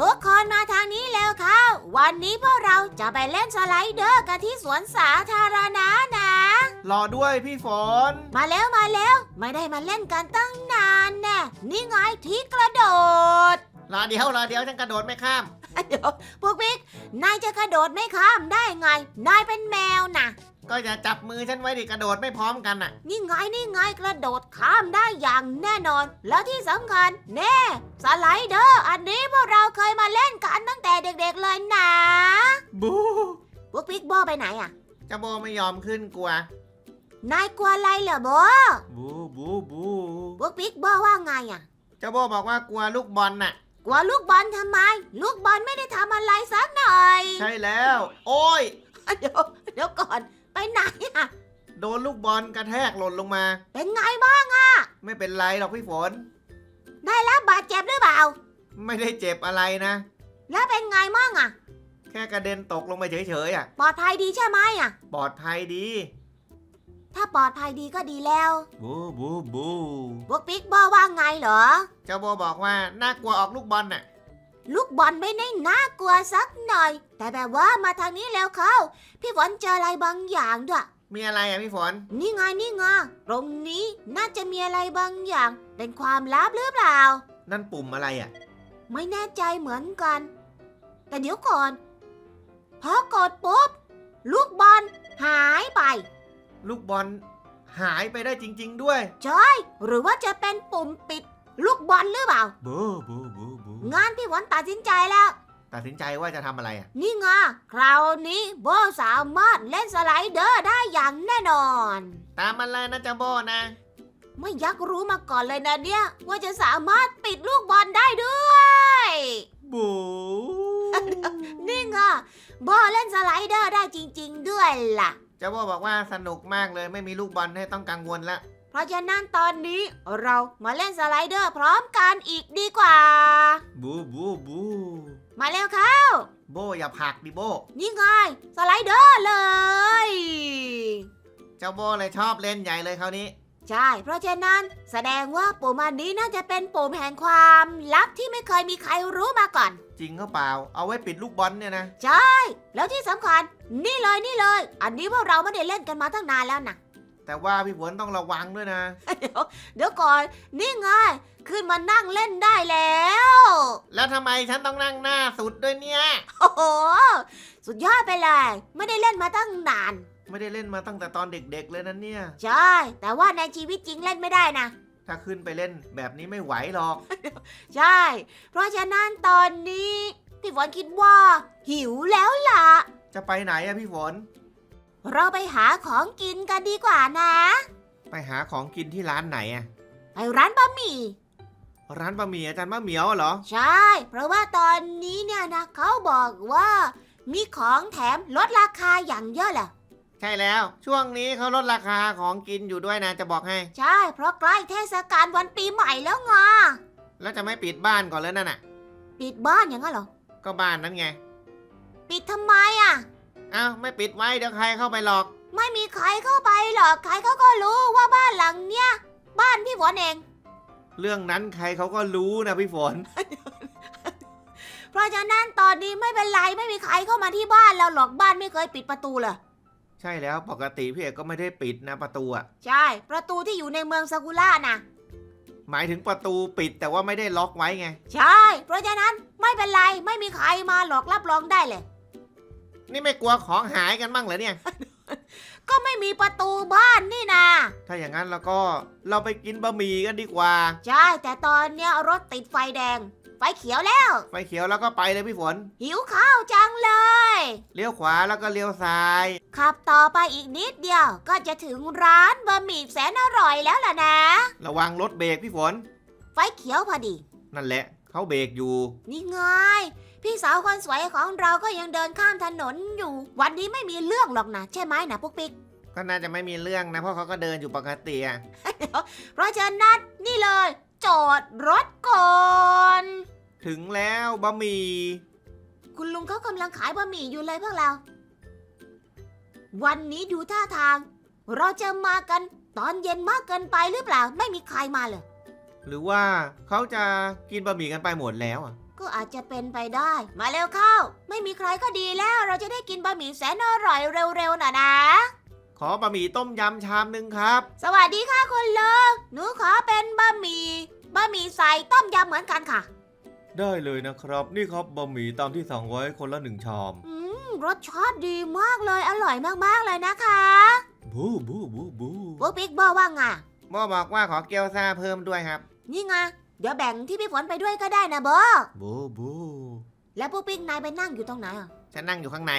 ทุกคนมาทางนี้แล้วค่ะ วันนี้พวกเราจะไปเล่นสไลเดอร์กันที่สวนสาธารณะนะ รอด้วยพี่ฝน มาแล้วมาแล้ว ไม่ได้มาเล่นกันตั้งนานแน่นี่ไงที่กระโดด รอเดี๋ยวรอเดี๋ยวฉันกระโดดไม่ข้าม เดี๋ยวพวกบิ๊กนายจะกระโดดไม่ข้ามได้ไง นายเป็นแมวนะ ก็อย่าจับมือฉันไว้ดิกระโดดไม่พร้อมกันอะ นี่ไงนี่ไงกระโดดข้ามได้อย่างแน่นอน แล้วที่สำคัญแน่สไลเดอร์อันนี้พวกเราเคยมาเล่นกันตั้งแต่เด็กๆเลยนะบูพวกบิ๊กโบไปไหนอะเจ้าโบไม่ยอมขึ้นกลัวนายกลัวอะไรเหรอโบบูบูบูพวกบิ๊กโบว่าไงอะเจ้าโบบอกว่ากลัวลูกบอลน่ะ กลัวลูกบอลทำไม ลูกบอลไม่ได้ทำอะไรสักหน่อย ใช่แล้ว โอ้ย เดี๋ยวเดี๋ยวก่อน ไปไหนอะโดนลูกบอลกระแทกหล่นลงมา เป็นไงบ้างไม่เป็นไรหรอกพี่ฝน ได้รับบาดเจ็บหรือเปล่า ไม่ได้เจ็บอะไรนะ แล้วเป็นไงมั่งอะแค่กระเด็นตกลงไปเฉยๆอะ ปลอดภัยดีใช่ไหมอะปลอดภัยดีถ้าปลอดภัยดีก็ดีแล้วบูบูบูพวกบิ๊กบอว่าไงเหรอ เจ้าโบบอกว่าน่ากลัวออกลูกบอลน่ะ ลูกบอลไม่ได้น่ากลัวสักหน่อย แต่แบบว่ามาทางนี้แล้วเข้า พี่ฝนเจออะไรบางอย่างด้วยมีอะไรอะพี่ฝน นี่ไงนี่ไงตรงนี้น่าจะมีอะไรบางอย่าง เป็นความลับหรือเปล่า นั่นปุ่มอะไรอะ ไม่แน่ใจเหมือนกัน แต่เดี๋ยวก่อน พอกดปุ๊บ ลูกบอลหายไป ลูกบอลหายไปได้จริง ๆ ด้วย ใช่ หรือว่าจะเป็นปุ่มปิด ลูกบอลหรือเปล่า บูบูบูบู งานพี่ฝนตัดสินใจแล้ว ตัดสินใจว่าจะทำอะไรอะ นี่ไงคราวนี้โบสามารถเล่นสไลเดอร์ได้อย่างแน่นอน ตามมันเลยนะเจ้าโบนะ ไม่อยักรู้มาก่อนเลยนะเนี่ย ว่าจะสามารถปิดลูกบอลได้ด้วย บูนี่ไงโบเล่นสไลเดอร์ได้จริง ๆ ด้วยล่ะเจ้าโบบอกว่าสนุกมากเลยไม่มีลูกบอลให้ต้องกังวลละ เพราะฉะนั้นตอนนี้เรามาเล่นสไลเดอร์พร้อมกันอีกดีกว่า บูบูบูมาเร็วค่ะโบอย่าผลักดิโบ นี่ไงสไลเดอร์เลย เจ้าโบเลยชอบเล่นใหญ่เลยคราวนี้ ใช่ เพราะฉะนั้นแสดงว่าปุ่มอันนี้น่าจะเป็นปุ่มแห่งความลับที่ไม่เคยมีใครรู้มาก่อน จริงเขาเปล่า เอาไว้ปิดลูกบอลเนี่ยนะ ใช่ แล้วที่สำคัญ นี่เลยนี่เลย อันนี้พวกเราไม่ได้เล่นกันมาตั้งนานแล้วนะ แต่ว่าพี่ฝนต้องระวังด้วยนะ เดี๋ยวเดี๋ยวก่อน นี่ไง ขึ้นมานั่งเล่นได้แล้ว แล้วทำไมฉันต้องนั่งหน้าสุดด้วยเนี่ย โอ้โห สุดยอดไปเลย ไม่ได้เล่นมาตั้งนาน ไม่ได้เล่นมาตั้งแต่ตอนเด็กๆเลยนะเนี่ย ใช่ แต่ว่าในชีวิตจริงเล่นไม่ได้นะ ถ้าขึ้นไปเล่นแบบนี้ไม่ไหวหรอก ใช่ เพราะฉะนั้นตอนนี้พี่ฝนคิดว่า หิวแล้วล่ะ จะไปไหนอะพี่ฝน เราไปหาของกินกันดีกว่านะ ไปหาของกินที่ร้านไหนอะไปร้านบะหมี่ ร้านบะหมี่อาจารย์มะเหมียวเหรอ ใช่ เพราะว่าตอนนี้เนี่ยนะเขาบอกว่า มีของแถมลดราคาอย่างเยอะแหละ ใช่แล้ว ช่วงนี้เขาลดราคาของกินอยู่ด้วยนะจะบอกให้ ใช่ เพราะใกล้เทศกาลวันปีใหม่แล้วไงแล้วจะไม่ปิดบ้านก่อนแล้วนั่นน่ะ ปิดบ้านอย่างนั้นเหรอ ก็บ้านนั้นไง ปิดทำไมอะ อ้าวไม่ปิดไว้เดี๋ยวใครเข้าไปหรอก ไม่มีใครเข้าไปหรอก ใครเขาก็รู้ว่าบ้านหลังเนี้ย บ้านพี่ฝนเอง เรื่องนั้นใครเขาก็รู้นะพี่ฝน เพราะฉะนั้นตอนนี้ไม่เป็นไรไม่มีใครเข้ามาที่บ้านเราหรอกบ้านไม่เคยปิดประตูเลยใช่แล้วปกติพี่เอกก็ไม่ได้ปิดนะประตูอะใช่ ประตูที่อยู่ในเมืองซากุระนะหมายถึงประตูปิดแต่ว่าไม่ได้ล็อกไว้ไง ใช่ เพราะฉะนั้นไม่เป็นไรไม่มีใครมาหรอกรับรองได้เลย นี่ไม่กลัวของหายกันบ้างเหรอเนี่ย ก็ไม่มีประตูบ้านนี่นะถ้าอย่างนั้นแล้วก็เราไปกินบะหมี่กันดีกว่า ใช่แต่ตอนเนี้ยรถติดไฟแดง ไฟเขียวแล้ว ไฟเขียวแล้วก็ไปเลยพี่ฝน หิวข้าวจังเลย เลี้ยวขวาแล้วก็เลี้ยวซ้าย ขับต่อไปอีกนิดเดียว ก็จะถึงร้านบะหมี่แสนอร่อยแล้วล่ะนะ ระวังรถเบรกพี่ฝน ไฟเขียวพอดี นั่นแหละเขาเบรกอยู่ นี่ไง พี่สาวคนสวยของเราก็ยังเดินข้ามถนนอยู่ วันนี้ไม่มีเรื่องหรอกนะใช่ไหมนะปุ๊กปิ๊กก็น่าจะไม่มีเรื่องนะ เพราะเขาก็เดินอยู่ปกติอะเพราะฉะนั้นนี่เลย จอดรถก่อน ถึงแล้วบะหมี่คุณลุงเขากำลังขายบะหมี่อยู่เลยพวกเรา วันนี้ดูท่าทาง เราจะมากันตอนเย็นมากเกินไปหรือเปล่า ไม่มีใครมาเลย หรือว่าเขาจะกินบะหมี่กันไปหมดแล้วอะ ก็อาจจะเป็นไปได้ มาเร็วเข้า ไม่มีใครก็ดีแล้ว เราจะได้กินบะหมี่แสนอร่อยเร็วๆน่ะนะ ขอบะหมี่ต้มยำชามหนึ่งครับ สวัสดีค่ะคุณลุงหนูขอเป็นบะหมี่บะหมี่ใส่ต้มยำเหมือนกันค่ะ ได้เลยนะครับ นี่ครับบะหมี่ตามที่สั่งไว้คนละหนึ่งชาม อืมรสชาติดีมากเลยอร่อยมากๆเลยนะคะบูบูบูบูปุ๊กปิ๊กบอกว่าไงโบบอกว่าขอเกี๊ยวซ่าเพิ่มด้วยครับ นี่ไงเดี๋ยวแบ่งที่พี่ฝนไปด้วยก็ได้นะโบบูบูแล้วปุ๊กปิ๊กนายไปนั่งอยู่ตรงไหนอะฉันนั่งอยู่ข้างใน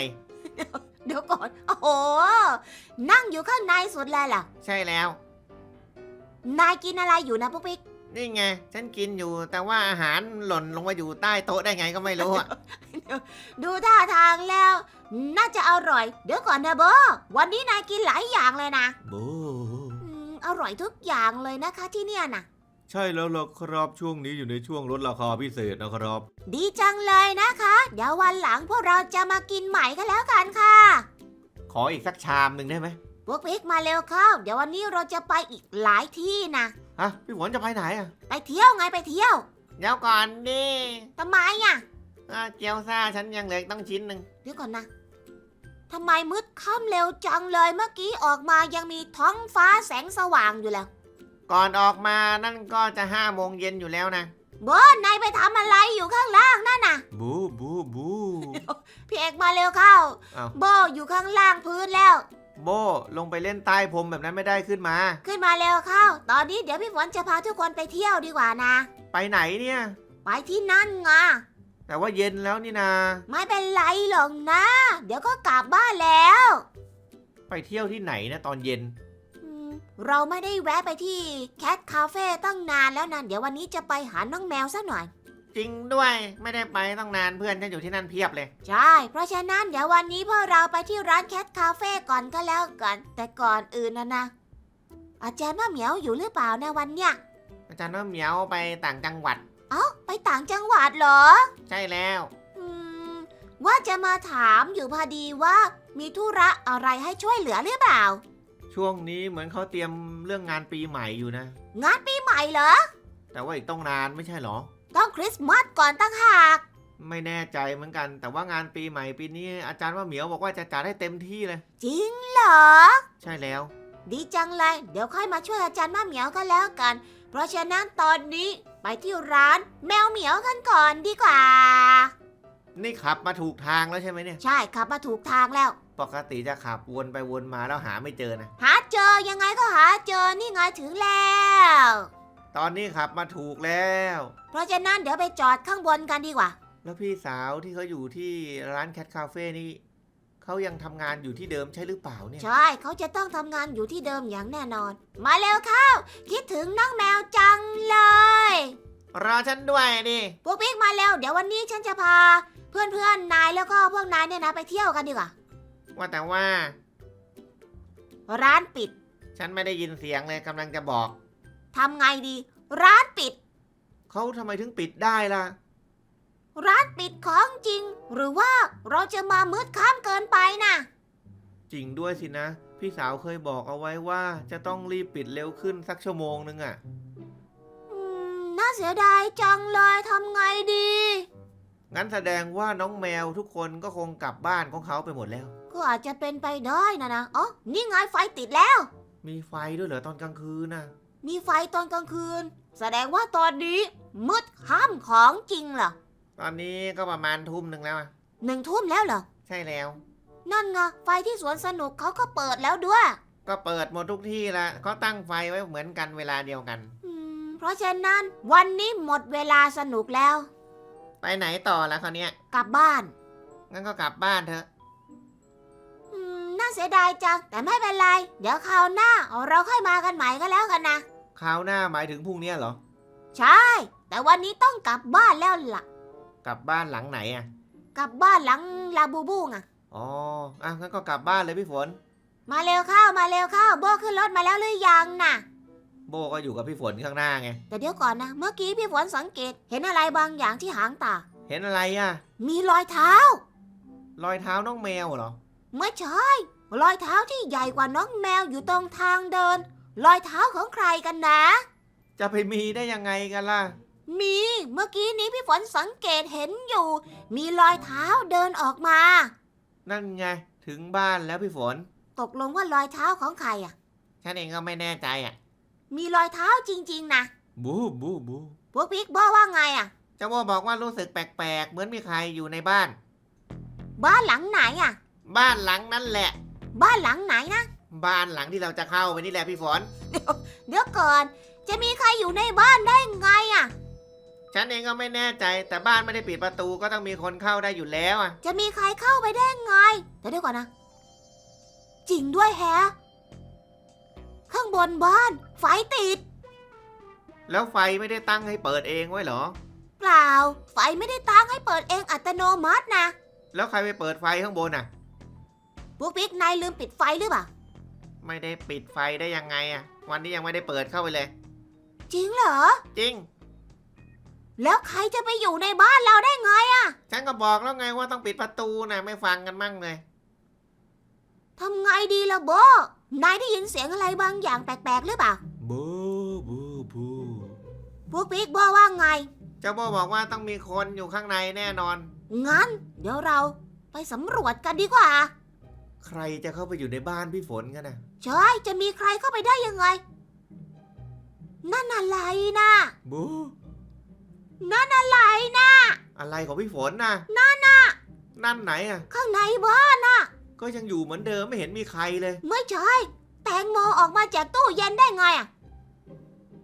เดี๋ยวก่อน โอ้โห นั่งอยู่ข้างในสุดเลยล่ะ ใช่แล้ว นายกินอะไรอยู่นะปุ๊กปิ๊กนี่ไง ฉันกินอยู่ แต่ว่าอาหารหล่นลงมาอยู่ใต้โต๊ะได้ไงก็ไม่รู้อะดูท่าทางแล้ว น่าจะอร่อย เดี๋ยวก่อนนะโบวันนี้นายกินหลายอย่างเลยนะบูอืมอร่อยทุกอย่างเลยนะคะที่เนี่ยนะ ใช่แล้วล่ะครับช่วงนี้อยู่ในช่วงลดราคาพิเศษนะครับ ดีจังเลยนะคะ เดี๋ยววันหลังพวกเราจะมากินใหม่กันแล้วกันค่ะ ขออีกสักชามหนึ่งได้ไหมพวกพิกมาเร็วเข้า เดี๋ยววันนี้เราจะไปอีกหลายที่นะ ฮะพี่ฝนจะไปไหนอะไปเที่ยวไงไปเที่ยวเดี๋ยวก่อนดิทำไมอะ อะเกี๊ยวซ่าฉันยังเหลืออกต้องชิ้นหนึ่งเดี๋ยวก่อนนะทำไมมืดค่ำเร็วจังเลยเมื่อกี้ออกมายังมีท้องฟ้าแสงสว่างอยู่แล้ว ก่อนออกมานั่นก็จะห้าโมงเย็นอยู่แล้วนะ โบนายไปทำอะไรอยู่ข้างล่างนั่นน่ะ บูบูบูพี่เอกมาเร็วเข้า อ้าวโบอยู่ข้างล่างพื้นแล้ว โบลงไปเล่นใต้พรมแบบนั้นไม่ได้ขึ้นมา ขึ้นมาเร็วเข้า ตอนนี้เดี๋ยวพี่ฝนจะพาทุกคนไปเที่ยวดีกว่านะ ไปไหนเนี่ย ไปที่นั่นไงแต่ว่าเย็นแล้วนี่นา ไม่เป็นไรหรอกนะ เดี๋ยวก็กลับบ้านแล้ว ไปเที่ยวที่ไหนนะตอนเย็นอืม เราไม่ได้แวะไปที่แคทคาเฟ่ตั้งนานแล้วนะเดี๋ยววันนี้จะไปหาน้องแมวซะหน่อย จริงด้วยไม่ได้ไปตั้งนานเพื่อนฉันอยู่ที่นั่นเพียบเลย ใช่ เพราะฉะนั้นเดี๋ยววันนี้พวกเราไปที่ร้านแคทคาเฟ่ก่อนก็แล้วกัน แต่ก่อนอื่นนะนะ อาจารย์ว่าเหมียวอยู่หรือเปล่านะวันเนี้ยอาจารย์ว่าเหมียวไปต่างจังหวัด เอ้าไปต่างจังหวัดเหรอ ใช่แล้ว อืม ว่าจะมาถามอยู่พอดีว่ามีธุระอะไรให้ช่วยเหลือหรือเปล่า ช่วงนี้เหมือนเขาเตรียมเรื่องงานปีใหม่อยู่นะ งานปีใหม่เหรอ แต่ว่าอีกต้องนานไม่ใช่เหรอ ต้องคริสต์มาสก่อนตั้งหาก ไม่แน่ใจเหมือนกัน แต่ว่างานปีใหม่ปีนี้อาจารย์ว่าเหมียวบอกว่าจะจัดให้เต็มที่เลย จริงเหรอ ใช่แล้ว ดีจังเลย เดี๋ยวค่อยมาช่วยอาจารย์มาเหมียวกันแล้วกัน เพราะฉะนั้นตอนนี้ไปที่ร้านแมวเหมียวกันก่อนดีกว่า นี่ขับมาถูกทางแล้วใช่ไหมเนี่ย ใช่ขับมาถูกทางแล้ว ปกติจะขับวนไปวนมาแล้วหาไม่เจอนะ หาเจอยังไงก็หาเจอนี่ไงถึงแล้ว ตอนนี้ขับมาถูกแล้ว เพราะฉะนั้นเดี๋ยวไปจอดข้างบนกันดีกว่า แล้วพี่สาวที่เขาอยู่ที่ร้านแคทคาเฟ่นี่เขายังทำงานอยู่ที่เดิมใช่หรือเปล่าเนี่ย ใช่เขาจะต้องทำงานอยู่ที่เดิมอย่างแน่นอน มาเร็วเข้า คิดถึงน้องแมวจังเลย รอฉันด้วยดิพวกปิ๊กมาเร็วเดี๋ยววันนี้ฉันจะพา เพื่อนๆนายแล้วก็พวกนายเนี่ยนะไปเที่ยวกันดีกว่า ว่าแต่ว่า ร้านปิดฉันไม่ได้ยินเสียงเลยกำลังจะบอก ทำไงดี ร้านปิด เขาทำไมถึงปิดได้ล่ะ ร้านปิดของจริง หรือว่าเราจะมามืดค่ำเกินไปนะจริงด้วยสินะ พี่สาวเคยบอกเอาไว้ว่าจะต้องรีบปิดเร็วขึ้นสักชั่วโมงนึงอะ่ะ อืมน่าเสียดายจังเลยทำไงดี งั้นแสดงว่าน้องแมวทุกคนก็คงกลับบ้านของเขาไปหมดแล้ว ก็อาจจะเป็นไปได้นะนะอ๋อนี่ไงไฟติดแล้ว มีไฟด้วยเหรอตอนกลางคืนน่ะ มีไฟตอนกลางคืน แสดงว่าตอนนี้มืดค่ำของจริงเหรอตอนนี้ก็ประมาณทุ่มหนึ่งแล้วอะหนึ่งทุ่มแล้วเหรอ ใช่แล้ว นั่นไงไฟที่สวนสนุกเขาก็เปิดแล้วด้วย ก็เปิดหมดทุกที่ละเขาตั้งไฟไว้เหมือนกันเวลาเดียวกัน อืม เพราะฉะนั้นวันนี้หมดเวลาสนุกแล้ว ไปไหนต่อละคราวเนี้ยกลับบ้าน งั้นก็กลับบ้านเถอะอืม น่าเสียดายจัง แต่ไม่เป็นไร เดี๋ยวคราวหน้าเราค่อยมากันใหม่ก็แล้วกันนะ คราวหน้าหมายถึงพรุ่งนี้เหรอ ใช่ แต่วันนี้ต้องกลับบ้านแล้วล่ะ กลับบ้านหลังไหนอะ กลับบ้านหลังลาบูบูไงอ๋อ อะงั้นก็กลับบ้านเลยพี่ฝน มาเร็วเข้ามาเร็วเข้าโบขึ้นรถมาแล้วหรือยังน่ะ โบก็อยู่กับพี่ฝนข้างหน้าไง แต่เดี๋ยวก่อนนะ เมื่อกี้พี่ฝนสังเกต เห็นอะไรบางอย่างที่หางตา เห็นอะไรอะ มีรอยเท้า รอยเท้าน้องแมวเหรอ ไม่ใช่ รอยเท้าที่ใหญ่กว่าน้องแมวอยู่ตรงทางเดิน รอยเท้าของใครกันนะ จะไปมีได้ยังไงกันล่ะ มีเมื่อกี้นี้พี่ฝนสังเกตเห็นอยู่ มีรอยเท้าเดินออกมา นั่นไง ถึงบ้านแล้วพี่ฝน ตกลงว่ารอยเท้าของใครอะ ฉันเองก็ไม่แน่ใจอะ มีรอยเท้าจริง ๆนะบูบูบูพวกพิกบอกว่าไงอะ เจ้าโบบอกว่ารู้สึกแปลกๆ เหมือนมีใครอยู่ในบ้าน บ้านหลังไหนอะ บ้านหลังนั่นแหละ บ้านหลังไหนนะ บ้านหลังที่เราจะเข้าไปนี่แหละพี่ฝน เดี๋ยวก่อน จะมีใครอยู่ในบ้านได้ไงอะ ฉันเองก็ไม่แน่ใจ แต่บ้านไม่ได้ปิดประตูก็ต้องมีคนเข้าได้อยู่แล้วอะ จะมีใครเข้าไปได้ไงแต่เดี๋ยวก่อนนะ จริงด้วยแฮะ ข้างบนบ้าน ไฟติด แล้วไฟไม่ได้ตั้งให้เปิดเองไว้เหรอ เปล่า ไฟไม่ได้ตั้งให้เปิดเองอัตโนมัตินะ แล้วใครไปเปิดไฟข้างบนอะ พวกพิกนายลืมปิดไฟหรือเปล่า ไม่ได้ปิดไฟได้ยังไงอะวันนี้ยังไม่ได้เปิดเข้าไปเลย จริงเหรอ จริง แล้วใครจะไปอยู่ในบ้านเราได้ไงอะฉันก็บอกแล้วไงว่าต้องปิดประตูนะไม่ฟังกันมั่งเลย ทำไงดีล่ะโบนายได้ยินเสียงอะไรบางอย่างแปลกๆหรือเปล่าบูบูบูพวกพิกบอกว่าไง เจ้าโบบอกว่าต้องมีคนอยู่ข้างในแน่นอน งั้น เดี๋ยวเราไปสำรวจกันดีกว่า ใครจะเข้าไปอยู่ในบ้านพี่ฝนกันนะใช่จะมีใครเข้าไปได้ยังไง นั่นอะไรนะบูนั่นอะไรนะอะไรของพี่ฝนนะนั่นน่ะนั่นไหนอะ ข้างในบ้านน่ะ ก็ยังอยู่เหมือนเดิมไม่เห็นมีใครเลย ไม่ใช่แตงโมออกมาจากตู้เย็นได้ไงอะ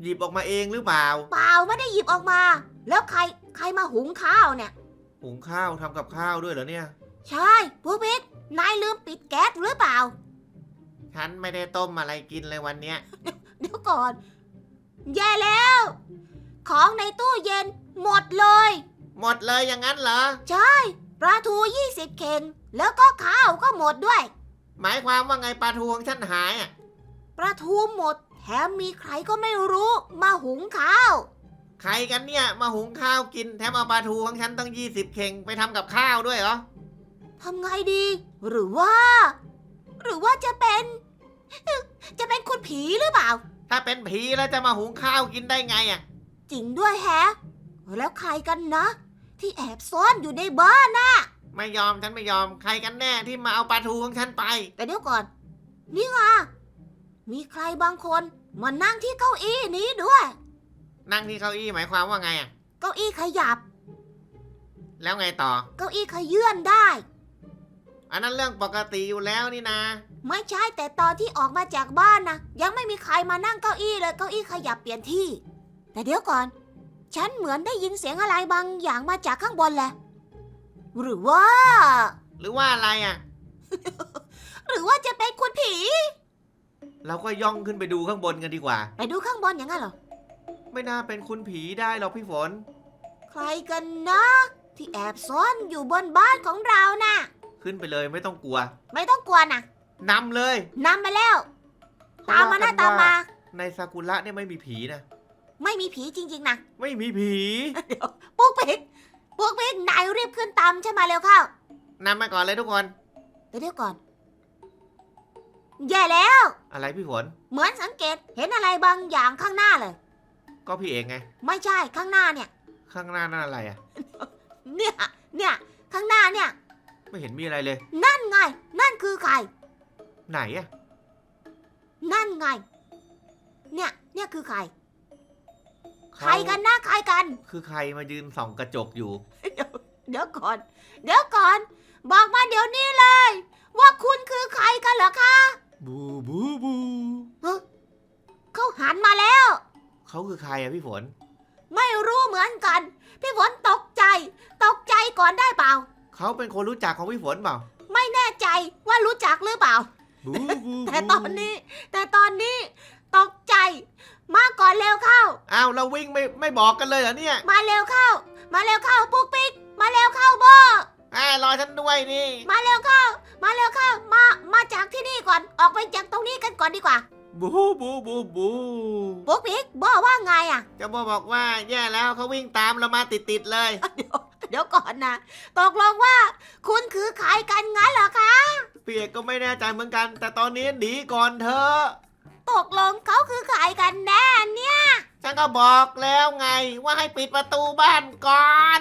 หยิบออกมาเองหรือเปล่า เปล่าไม่ได้หยิบออกมา แล้วใครใครมาหุงข้าวเนี่ย หุงข้าวทำกับข้าวด้วยเหรอเนี่ย ใช่พวกพิก นายลืมปิดแก๊สหรือเปล่า ฉันไม่ได้ต้มอะไรกินเลยวันเนี้ย เดี๋ยวก่อน แย่แล้ว ของในตู้เย็นหมดเลย หมดเลยอย่างนั้นเหรอ ใช่ปลาทู 20 เข่ง แล้วก็ข้าวก็หมดด้วย หมายความว่าไงปลาทูของฉันหายอะ ปลาทูหมด แถมมีใครก็ไม่รู้ มาหุงข้าว ใครกันเนี่ยมาหุงข้าวกินแถมเอาปลาทูของฉันตั้ง20 เข่งไปทำกับข้าวด้วยเหรอ ทำไงดี หรือว่า หรือว่าจะเป็น จะเป็นคุณผีหรือเปล่า ถ้าเป็นผีแล้วจะมาหุงข้าวกินได้ไงอะ จริงด้วยแฮะ แล้วใครกันนะ ที่แอบซ่อนอยู่ในบ้านนะไม่ยอมฉันไม่ยอมใครกันแน่ที่มาเอาปลาทูของฉันไป แต่เดี๋ยวก่อน นี่ไงมีใครบางคนมานั่งที่เก้าอี้นี้ด้วย นั่งที่เก้าอี้หมายความว่าไงอะ เก้าอี้ขยับ แล้วไงต่อ เก้าอี้ขยื่นได้ อันนั้นเรื่องปกติอยู่แล้วนี่นะ ไม่ใช่แต่ตอนที่ออกมาจากบ้านนะยังไม่มีใครมานั่งเก้าอี้เลยเก้าอี้ขยับเปลี่ยนที่ แต่เดี๋ยวก่อน ฉันเหมือนได้ยินเสียงอะไรบางอย่างมาจากข้างบนแหละ หรือว่า หรือว่าอะไรอะ หรือว่าจะเป็นคุณผี เราก็ย่องขึ้นไปดูข้างบนกันดีกว่า ไปดูข้างบนอย่างนั้นเหรอ ไม่น่าเป็นคุณผีได้หรอกพี่ฝน ใครกันนะ ที่แอบซ่อนอยู่บนบ้านของเราน่ะ ขึ้นไปเลยไม่ต้องกลัวไม่ต้องกลัวนะนำเลยนำมาแล้ว ตามมานะเขตามว่มากันว่ในซากุระเนี่ยไม่มีผีนะ ไม่มีผีจริง ๆนะไม่มีผีปุ๊กปิ๊กปุ๊กปิ๊กนายรีบขึ้นตามฉันมาเร็วเข้านำมาก่อนเลยทุกคน เดี๋ยวเดี๋ยวก่อนแย่แล้ว อะไรพี่ฝนเหมือนสังเกตเห็นอะไรบางอย่างข้างหน้าเลย ก็พี่เองไง ไม่ใช่ข้างหน้าเนี่ย ข้างหน้านั่นอะไรอะ เนี่ย ไม่เห็นมีอะไรเลย นั่นไง นั่นคือใคร ไหนอะนั่นไง เนี่ย เนี่ยคือใครเขาใครกันนะใครกัน คือใครมายืนส่องกระจกอยู่ เดี๋ยวก่อน เดี๋ยวก่อน บอกมาเดี๋ยวนี้เลย ว่าคุณคือใครกันเหรอคะ บูบูบูเขาหันมาแล้ว เขาคือใครอะพี่ฝน ไม่รู้เหมือนกัน พี่ฝนตกใจ ตกใจก่อนได้เปล่า เขาเป็นคนรู้จักของพี่ฝนเปล่าไม่แน่ใจว่ารู้จักหรือเปล่าบูบูแต่ตอนนี้ แต่ตอนนี้ตกใจ มาก่อนเร็วเข้า อ้าวเราวิ่งไม่ไม่บอกกันเลยเหรอเนี่ยมาเร็วเข้า มาเร็วเข้าปุ๊กปิ๊ก มาเร็วเข้าโบอ้ารอฉันด้วยนี่มาเร็วเข้า มาเร็วเข้า มามาจากที่นี่ก่อนออกไปจากตรงนี้กันก่อนดีกว่าบูบูบูบูปุ๊กปิ๊กโบว่าไงอะเจ้าโบบอกว่าแย่แล้วเขาวิ่งตามเรามาติดติดๆเลย เดี๋ยวก่อนนะ ตกลงว่า คุณคือใครกันงั้นเหรอคะพี่เอกก็ไม่แน่ใจเหมือนกัน แต่ตอนนี้หนีก่อนเถอะตกลงเขาคือใครกันแน่เนี่ย ฉันก็บอกแล้วไงว่าให้ปิดประตูบ้านก่อน